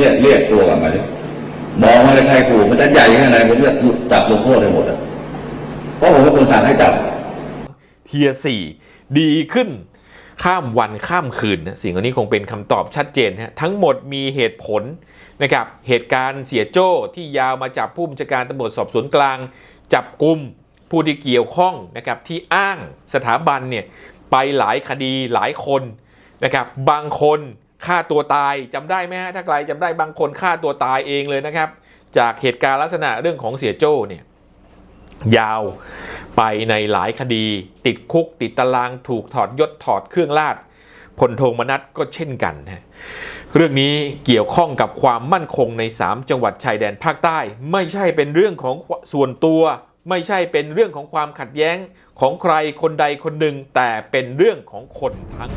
เนี่ยเรียกตัวกลับมาดิมองว่าใครขู่มันจะใหญ่แค่ไหนผมจะจับลงโทษได้หมดอะเพราะผมเป็นคนสั่งให้จับเทียสี่ดีขึ้นข้ามวันข้ามคืนนะสิ่งเหล่านี้คงเป็นคำตอบชัดเจนฮะทั้งหมดมีเหตุผลนะครับเหตุการณ์เสียโจ้ที่ยาวมาจับผู้บัญชาการตำรวจสอบสวนกลาง จับกลุ่มผู้ที่เกี่ยวข้องนะครับที่อ้างสถาบันเนี่ยไปหลายคดีหลายคนนะครับบางคน ฆ่าตัวตายจำได้ไหมฮะถ้าใครจำได้บางคนฆ่าตัวตายเองเลยนะครับ จากเหตุการณ์ลักษณะเรื่องของเสียโจ้เนี่ยยาวไปในหลายคดี ติดคุกติดตารางถูกถอดยศถอดเครื่องราชพลโทมนัสก็เช่นกันนะเรื่องนี้เกี่ยวข้องกับความมั่นคงใน 3 จังหวัดชายแดนภาคใต้ ไม่ใช่เป็นเรื่องของส่วนตัว ไม่ใช่เป็นเรื่องของความขัดแย้งของใครคนใดคนหนึ่งแต่เป็นเรื่องของคนทั้ง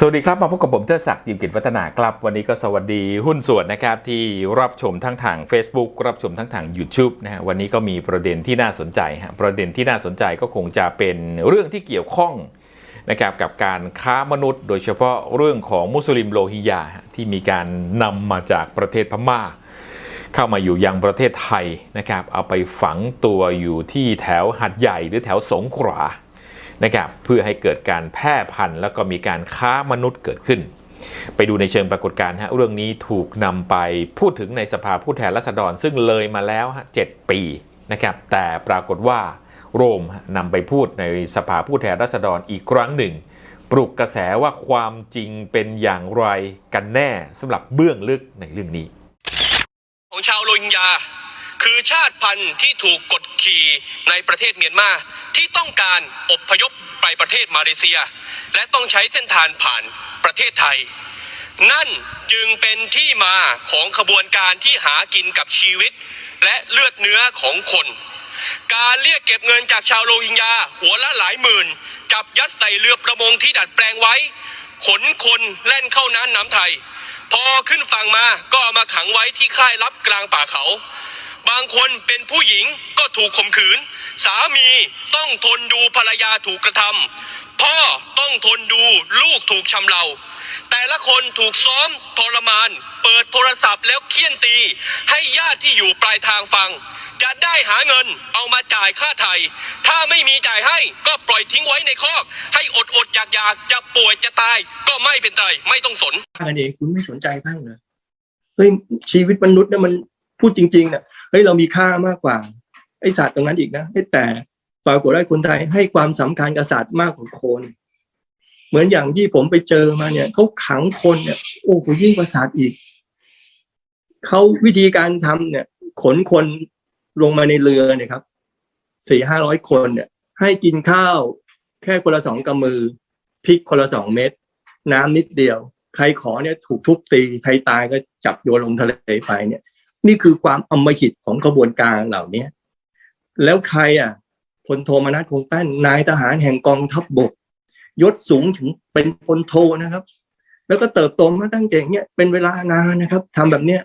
สวัสดีครับ มาพบกับผมเทอศักดิ์จิมกิจวัฒนาครับ วันนี้ก็สวัสดีหุ้นส่วนนะครับ ที่รับชมทั้งทาง Facebook รับชมทั้งทาง YouTube นะฮะวันนี้ก็มีประเด็นที่น่าสนใจฮะประเด็นที่น่าสนใจก็คงจะเป็นเรื่องที่เกี่ยวข้องนะครับกับการค้ามนุษย์ โดยเฉพาะเรื่องของมุสลิมโรฮิงญาที่มีการนำมาจากประเทศพม่า เข้ามาอยู่ยังประเทศไทยนะครับเอาไปฝังตัวอยู่ที่แถวหัดใหญ่หรือแถวสงขลา นะครับเพื่อให้เกิดการแพร่พันธุ์ แล้วก็มีการค้ามนุษย์เกิดขึ้น ไปดูในเชิงปรากฏการณ์ฮะเรื่องนี้ถูกนำไปพูดถึงในสภาผู้แทนราษฎรซึ่งเลยมาแล้วฮะเจ็ดปีนะครับแต่ปรากฏว่าโรมนำไปพูดในสภาผู้แทนราษฎรอีกครั้งหนึ่ง ปลุกกระแสว่าความจริงเป็นอย่างไรกันแน่สำหรับเบื้องลึกในเรื่องนี้ ของชาวโรฮิงญา คือชาติพันธุ์ที่ถูกกดขี่ในประเทศเมียนมาที่ต้องการอพยพไปประเทศมาเลเซีย และต้องใช้เส้นทางผ่านประเทศไทย นั่นจึงเป็นที่มาของขบวนการที่หากินกับชีวิต และเลือดเนื้อของคน การเรียกเก็บเงินจากชาวโรฮิงญาหัวละหลายหมื่น จับยัดใส่เรือประมงที่ดัดแปลงไว้ ขนคนแล่นเข้าน้ำน้ำไทย พอขึ้นฝั่งมาก็เอามาขังไว้ที่ค่ายลับกลางป่าเขาางคนเป็นผู้หญิงก็ถูกข่มขืน สามีต้องทนดูภรรยาถูกกระทำพ่อต้องทนดูลูกถูกชำเรา แต่ละคนถูกซ้อมทรมาน เปิดโทรศัพท์แล้วเคี่ยนตี ให้ญาติที่อยู่ปลายทางฟัง จะได้หาเงินเอามาจ่ายค่าไทยถ้าไม่มีจ่ายให้ก็ปล่อยทิ้งไว้ในคอก ให้อดอดอยากอยากจะป่วยจะตายก็ไม่เป็นไรไม่ต้องสนกันเองคุณไม่สนใจบ้างเหรอเฮ้ยชีวิตมนุษย์เนี่ยมันพูดจริงๆเนี่ย ฮ้ยเรามีค่ามากกว่าไอสัตว์ตรงนั้นอีกนะแต่ปรากฏว่าคนไทยให้ความสำคัญกับสัตว์มากกว่าคน เหมือนอย่างที่ผมไปเจอมาเนี่ยเขาขังคนเนี่ยโอ้โหยิ่งกว่าสัตว์อีกเขาวิธีการทำเนี่ย ขนคนลงมาในเรือเนี่ยครับสี่ห้าร้อยคนเนี่ย ให้กินข้าวแค่คนละสองกำมือพริกคนละสองเม็ดน้ำนิดเดียว ใครขอเนี่ยถูกทุบตี ใครตายก็จับโยนลงทะเลไปเนี่ย นี่คือความอำมหิตของกระบวนการเหล่านี้แล้วใครอะพลโทมนัสคงแป้นนายทหารแห่งกองทัพบบก ยศสูงถึงเป็นพลโทนะครับ แล้วก็เติบโตมาตั้งแต่เนี้ยเป็นเวลานานนะครับทำแบบเนี้ย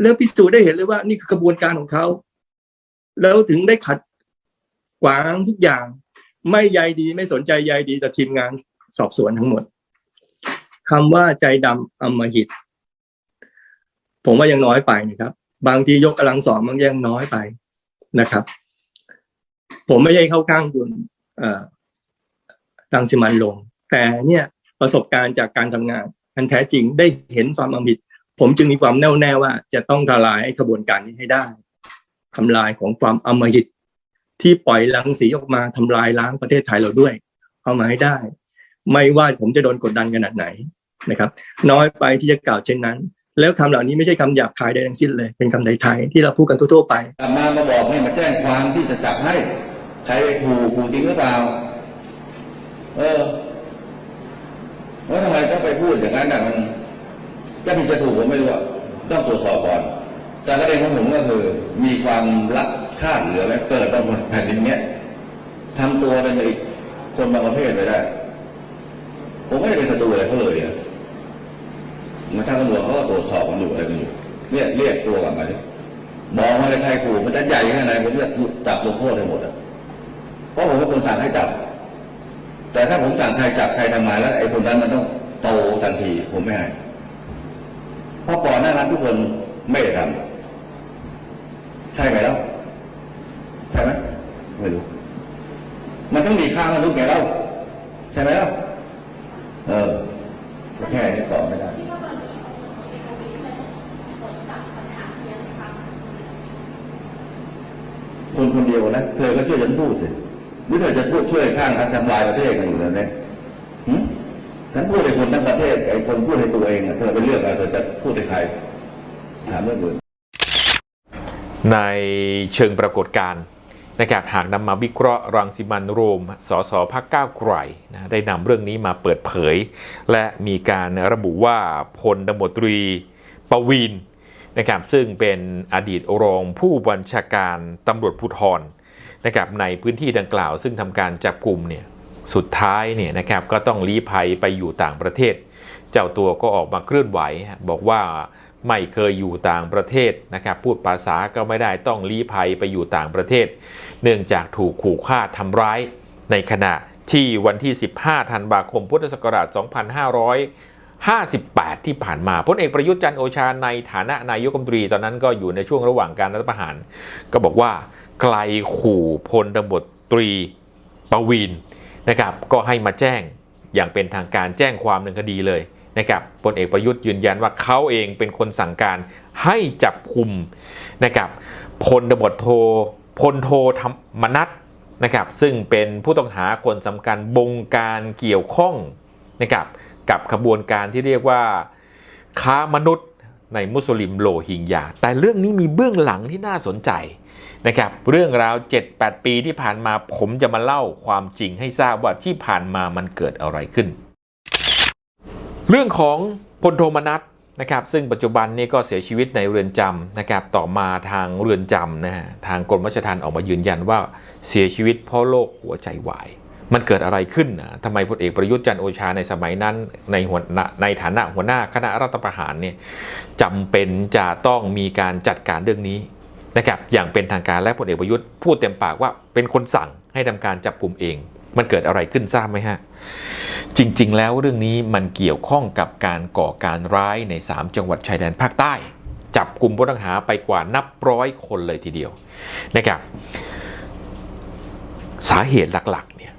เรื่องพิสูจน์ได้เห็นเลยว่านี่คือกระบวนการของเขา แล้วถึงได้ขัดขวางทุกอย่าง ไม่ใยดีไม่สนใจใยดีแต่ทีมงานสอบสวนทั้งหมดคำว่าใจดำอำมหิต ผมว่ายังน้อยไปนะครับ บางทียกกำลังสองมันยังน้อยไปนะครับ ผมไม่ใช่เข้าข้างคุณตังสิมันลง แต่เนี่ยประสบการณ์จากการทำงาน อันแท้จริงได้เห็นความอำมหิตผมจึงมีความแน่วแน่ว่าจะต้องทลายขบวนการนี้ให้ได้ทำลายของความอมหิตที่ปล่อยรังสีออกมาทำลายล้างประเทศไทยเราด้วย เอามาให้ได้ ไม่ว่าผมจะโดนกดดันขนาดไหนนะครับ น้อยไปที่จะกล่าวเช่นนั้น แล้วคำเหล่านี้ไม่ใช่คำหยาบคายใดทั้งสิ้นเลย เป็นคำไทยๆที่เราพูดกันทั่วๆไปมามาบอกให้มาแจ้งความที่จะจับให้ใครไปขู่ขู่จริงหรือเปล่า เออแล้วทำไมต้องไปพูดอย่างนั้นน่ะมันจะผิดจะถูกผมไม่รู้ต้องตรวจสอบก่อน แต่ประเด็นของผมก็คือ มีความรักคาดเหลือไหมเกิดมาบนแผ่นดินเนี้ยทำตัวเป็นอีกคนบางประเภทไปได้ ผมไม่ได้เป็นศัตรูอะไรเขาเลยอะ มาทางตำรวจเขาก็ตรวจสอบกันอยู่อะไรกันอยู่เนี่ยเรียกตัวกลับมาดิมองว่าใครขู่มันจะใหญ่แค่ไหนผมจะจับลงโทษให้หมดอะเพราะผมเป็นคนสั่งให้จับ แต่ถ้าผมสั่งใครจับใครทำงานแล้วไอ้คนนั้นมันต้องโตทันทีผมไม่ให้เพราะก่อนหน้านั้นทุกคนไม่ได้ทำใช่ไหมแล้วใช่ไหมไม่รู้ มันต้องมีค่ามันุษย์ไงเล่าใช่ไหมล่ะเออแค่นี้ตอบไม่ได้ คนคนเดียวนะเธอก็ช่วยฉันพูดสิหรือเธอจะพูดช่วยข้างกันทำลายประเทศกันอยู่แล้วเนี่ยฉันพูดให้คนทั้งประเทศไอ้คนพูดให้ตัวเองอะเธอไปเลือกอะไรเธอจะพูดให้ใครถามเรื่องอื่นในเชิงปรากฏการณ์นะครับหากนำมาวิเคราะห์รังสิมันโรม สสพักก้าวไกลนะได้นำเรื่องนี้มาเปิดเผย และมีการระบุว่าพลตำรวจตรีปวีน นะครับซึ่งเป็นอดีตรองผู้บัญชาการตำรวจภูธรนะครับในพื้นที่ดังกล่าว ซึ่งทำการจับกลุ่มเนี่ยสุดท้ายเนี่ยนะครับก็ต้องลี้ภัยไปอยู่ต่างประเทศ เจ้าตัวก็ออกมาเคลื่อนไหว บอกว่าไม่เคยอยู่ต่างประเทศนะครับพูดภาษาก็ไม่ได้ต้องลี้ภัยไปอยู่ต่างประเทศ เนื่องจากถูกขู่ฆ่าทำร้ายในขณะที่วันที่ 15 ธันวาคม พุทธศักราช 58 ที่ผ่านมาพลเอกประยุทธ์จันโอชาในฐานะนายกรัฐมนตรีตอนนั้นก็อยู่ในช่วงระหว่างการรัฐประหาร ก็บอกว่าไกลขู่พลตำรวจตรีประวีนนะครับก็ให้มาแจ้งอย่างเป็นทางการแจ้งความหนึ่งคดีเลยนะครับพลเอกประยุทธ์ยืนยันว่าเขาเองเป็นคนสั่งการให้จับคุมนะครับพลตำรวจโทพลโทธรรมนัทนะครับซึ่งเป็นผู้ต้องหาคนสำคัญบงการเกี่ยวข้องนะครับ กับขบวนการที่เรียกว่าค้ามนุษย์ในมุสลิมโลฮิงญาแต่เรื่องนี้มีเบื้องหลังที่น่าสนใจนะครับเรื่องราว 7-8 ปีที่ผ่านมาผมจะมาเล่าความจริงให้ทราบว่าที่ผ่านมามันเกิดอะไรขึ้น เรื่องของพลโทมนัสนะครับซึ่งปัจจุบันนี้ก็เสียชีวิตในเรือนจำนะครับต่อมาทางเรือนจำนะฮะทางกรมราชทัณฑ์ออกมายืนยันว่าเสียชีวิตเพราะโรคหัวใจวาย มันเกิดอะไรขึ้นทำไมพลเอกประยุทธ์จันโอชาในสมัยนั้นในหัวในฐานะหัวหน้าคณะรัฐประหารเนี่ยจำเป็นจะต้องมีการจัดการเรื่องนี้นะครับอย่างเป็นทางการและพลเอกประยุทธ์พูดเต็มปากว่าเป็นคนสั่งให้ทำการจับกลุ่มเอง มันเกิดอะไรขึ้นทราบไหมฮะ จริง ๆ แล้วเรื่องนี้มันเกี่ยวข้องกับการก่อการร้ายใน 3 จังหวัดชายแดนภาคใต้ จับกลุ่มผู้ต้องหาไปกว่านับร้อยคนเลยทีเดียวนะครับสาเหตุหลักๆเนี่ย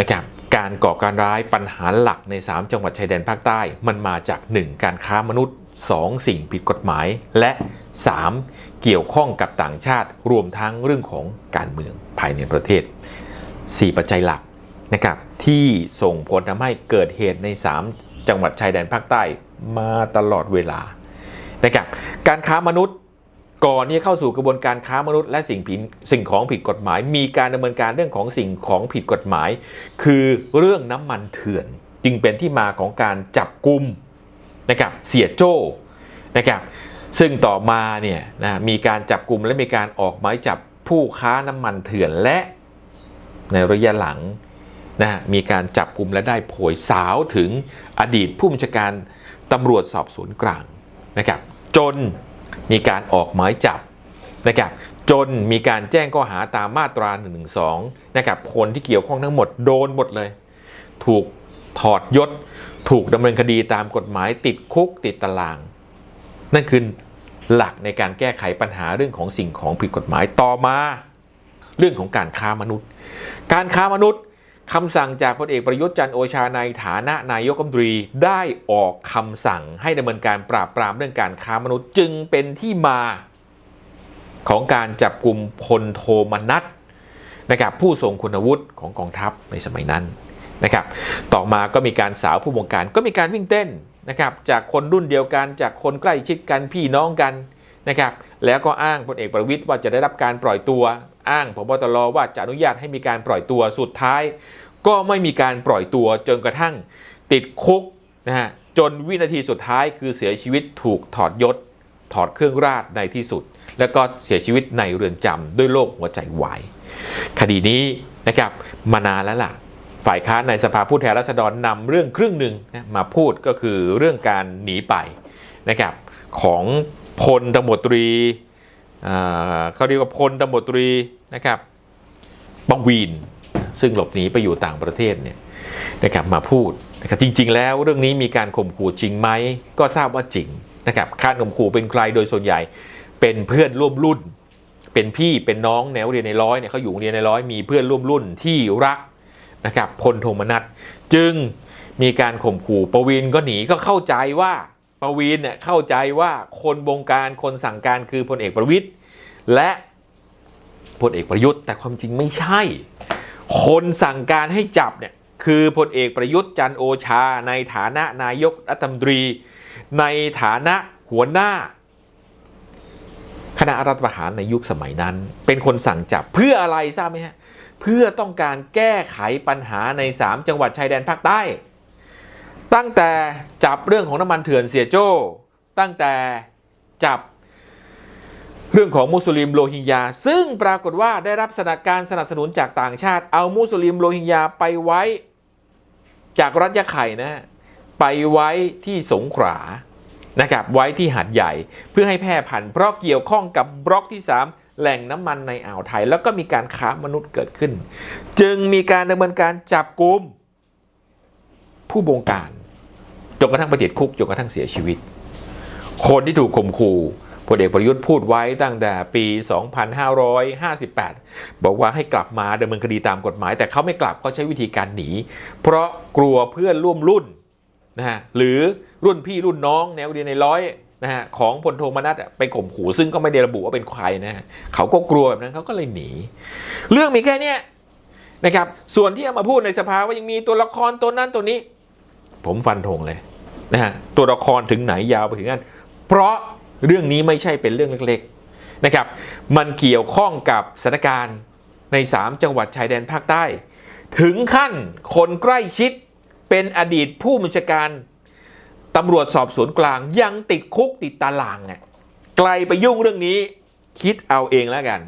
นะครับการก่อการร้ายปัญหาหลักใน 3 จังหวัดชายแดนภาคใต้ มันมาจาก 1 การค้ามนุษย์ 2 สิ่งผิดกฎหมาย และ 3 เกี่ยวข้องกับต่างชาติ รวมทั้งเรื่องของการเมืองภายในประเทศ 4 ปัจจัยหลักนะครับที่ส่งผลทำให้เกิดเหตุใน 3 จังหวัดชายแดนภาคใต้มาตลอดเวลานะครับการค้ามนุษย์ ก่อนที่จะเข้าสู่กระบวนการค้ามนุษย์และสิ่งผิดสิ่งของผิดกฎหมาย มีการดำเนินการเรื่องของสิ่งของผิดกฎหมาย คือเรื่องน้ำมันเถื่อน จึงเป็นที่มาของการจับกลุ่มนะครับเสียโจ้นะครับซึ่งต่อมาเนี่ยนะมีการจับกลุ่มและมีการออกหมายจับผู้ค้าน้ำมันเถื่อนและในระยะหลังนะมีการจับกลุ่มและได้โผยสาวถึงอดีตผู้บัญชาการตำรวจสอบสวนกลางนะครับจน มีการออกหมายจับนะครับจนมีการแจ้งข้อหาตามมาตรา112นะครับคนที่เกี่ยวข้องทั้งหมดโดนหมดเลย ถูกถอดยศ ถูกดำเนินคดีตามกฎหมายติดคุกติดตาราง นั่นคือหลักในการแก้ไขปัญหาเรื่องของสิ่งของผิดกฎหมายต่อมา เรื่องของการค้ามนุษย์ การค้ามนุษย์ คำสั่งจากพลเอกประยุทธ์จันโอชาในฐานะนายกรัฐมนตรีได้ออกคำสั่งให้ดำเนินการปราบปรามเรื่องการค้ามนุษย์จึงเป็นที่มาของการจับกลุ่มพลโทมนัสนะครับผู้ทรงคุณวุฒิของกองทัพในสมัยนั้นนะครับ ต่อมาก็มีการสาวผู้บงการก็มีการวิ่งเต้นนะครับจากคนรุ่นเดียวกันจากคนใกล้ชิดกันพี่น้องกันนะครับแล้วก็อ้างพลเอกประวิตยว่าจะได้รับการปล่อยตัว อ้างพบตรว่าจะอนุญาตให้มีการปล่อยตัวสุดท้าย ก็ไม่มีการปล่อยตัวจนกระทั่งติดคุกนะฮะจนวินาทีสุดท้ายคือเสียชีวิตถูกถอดยศ ถอดเครื่องราชในที่สุด แล้วก็เสียชีวิตในเรือนจำด้วยโรคหัวใจวายคดีนี้นะครับมานานแล้วล่ะ ฝ่ายค้านในสภาผู้แทนราษฎรนำเรื่องครึ่งหนึ่งนะมาพูดก็คือเรื่องการหนีไปนะครับของพลตำรวจตรีอ่าเขาเรียกว่าพลตำรวจตรีนะครับปวีน ซึ่งหลบหนีไปอยู่ต่างประเทศเนี่ยนะครับมาพูดนะครับจริง ๆ แล้วเรื่องนี้มีการข่มขู่จริงไหมก็ทราบว่าจริงนะครับการข่มขู่เป็นใครโดยส่วนใหญ่ เป็นเพื่อนร่วมรุ่น เป็นพี่เป็นน้องแนวเรียนในร้อยเนี่ยเขาอยู่โรงเรียนในร้อยมีเพื่อนร่วมรุ่นที่รักนะครับพลโทมนัสจึงมีการข่มขู่ประวินก็หนีก็เข้าใจว่าประวินเนี่ยเข้าใจว่าคนบงการคนสั่งการคือพลเอกประวิตยและพลเอกประยุทธ์แต่ความจริงไม่ใช่ คนสั่งการให้จับเนี่ยคือพลเอกประยุทธ์จันโอชา ในฐานะนายกรัฐมนตรี ในฐานะหัวหน้า คณะรัฐประหารในยุคสมัยนั้น เป็นคนสั่งจับเพื่ออะไรทราบไหมฮะเพื่อต้องการแก้ไขปัญหาใน 3 จังหวัดชายแดนภาคใต้ ตั้งแต่จับเรื่องของน้ำมันเถื่อนเสียโจ้ ตั้งแต่จับ เรื่องของมุสลิมโรฮิงญาซึ่งปรากฏว่าได้รับสนับการสนับสนุนจากต่างชาติ เอามุสลิมโรฮิงญาไปไว้ จากรัฐยะไข่นะไปไว้ที่สงขลานะครับไว้ที่หาดใหญ่เพื่อให้แพร่พันธุ์เพราะเกี่ยวข้องกับบล็อกที่ 3 แหล่งน้ำมันในอ่าวไทย แล้วก็มีการค้ามนุษย์เกิดขึ้น จึงมีการดำเนินการจับกลุ่มผู้บงการจนกระทั่งไปติดคุกจนกระทั่งเสียชีวิต คนที่ถูกข่มขู่ พลเอกประยุทธ์พูดไว้ตั้งแต่ปี 2558 บอกว่าให้กลับมาดำเนินคดีตามกฎหมาย แต่เขาไม่กลับเขาใช้วิธีการหนี เพราะกลัวเพื่อนร่วมรุ่นนะฮะหรือรุ่นพี่รุ่นน้องแนวเรียนในร้อยนะฮะของพลโทมนัสไปข่มขู่ซึ่งก็ไม่ได้ระบุว่าเป็นใครนะฮะเขาก็กลัวแบบนั้นเขาก็เลยหนี เรื่องมีแค่เนี้ยนะครับส่วนที่เอามาพูดในสภาว่ายังมีตัวละครตัวนั้นตัวนี้ ผมฟันธงเลยนะฮะตัวละครถึงไหนยาวไปถึงนั้นเพราะ เรื่องนี้ไม่ใช่เป็นเรื่องเล็กๆนะครับ มันเกี่ยวข้องกับสถานการณ์ใน 3 จังหวัดชายแดนภาคใต้ ถึงขั้นคนใกล้ชิดเป็นอดีตผู้บัญชาการตำรวจสอบสวนกลาง ยังติดคุกติดตารางไงไกลไปยุ่งเรื่องนี้คิดเอาเองแล้วกัน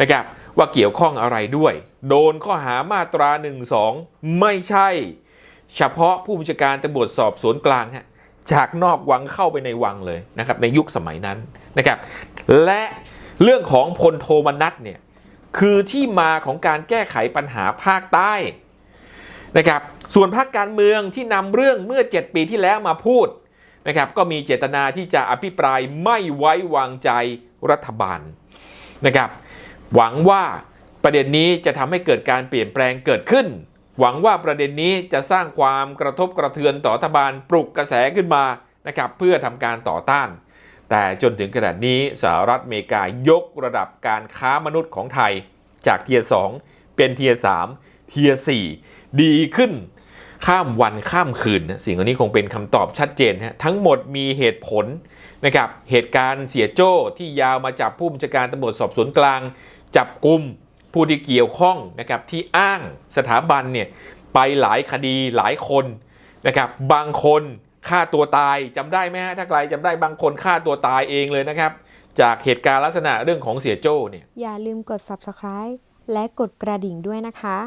นะครับว่าเกี่ยวข้องอะไรด้วย โดนข้อหามาตรา1นึไม่ใช่ เฉพาะผู้บัญชาการตำรวจสอบสวนกลางฮะ จากนอกวังเข้าไปในวังเลยนะครับในยุคสมัยนั้นนะครับ และเรื่องของพลโทมนัสเนี่ยคือที่มาของการแก้ไขปัญหาภาคใต้นะครับส่วนพรรคการเมืองที่นำเรื่องเมื่อ 7 ปีที่แล้วมาพูดนะครับก็มีเจตนาที่จะอภิปรายไม่ไว้วางใจรัฐบาลนะครับหวังว่าประเด็นนี้จะทำให้เกิดการเปลี่ยนแปลงเกิดขึ้น หวังว่าประเด็นนี้จะสร้างความกระทบกระเทือนต่อรัฐบาลปลุกกระแสขึ้นมานะครับเพื่อทำการต่อต้าน แต่จนถึงขนาดนี้สหรัฐอเมริกายกระดับการค้ามนุษย์ของไทยจากเทียร์2เป็นเทียร์3เทียร์4ดีขึ้นข้ามวันข้ามคืนนะสิ่งเหล่านี้คงเป็นคำตอบชัดเจนฮะทั้งหมดมีเหตุผลนะครับเหตุการณ์เสียโจ้ที่ยาวมาจับผู้บัญชาการตำรวจสอบสวนกลาง จับกลุ่ม ผู้ที่เกี่ยวข้องนะครับที่อ้างสถาบันเนี่ยไปหลายคดีหลายคนนะครับบางคนฆ่าตัวตายจำได้ไหมฮะถ้าใครจำได้บางคนฆ่าตัวตายเองเลยนะครับ จากเหตุการณ์ลักษณะเรื่องของเสียโจ้เนี่ยอย่าลืมกด subscribe และกดกระดิ่งด้วยนะคะ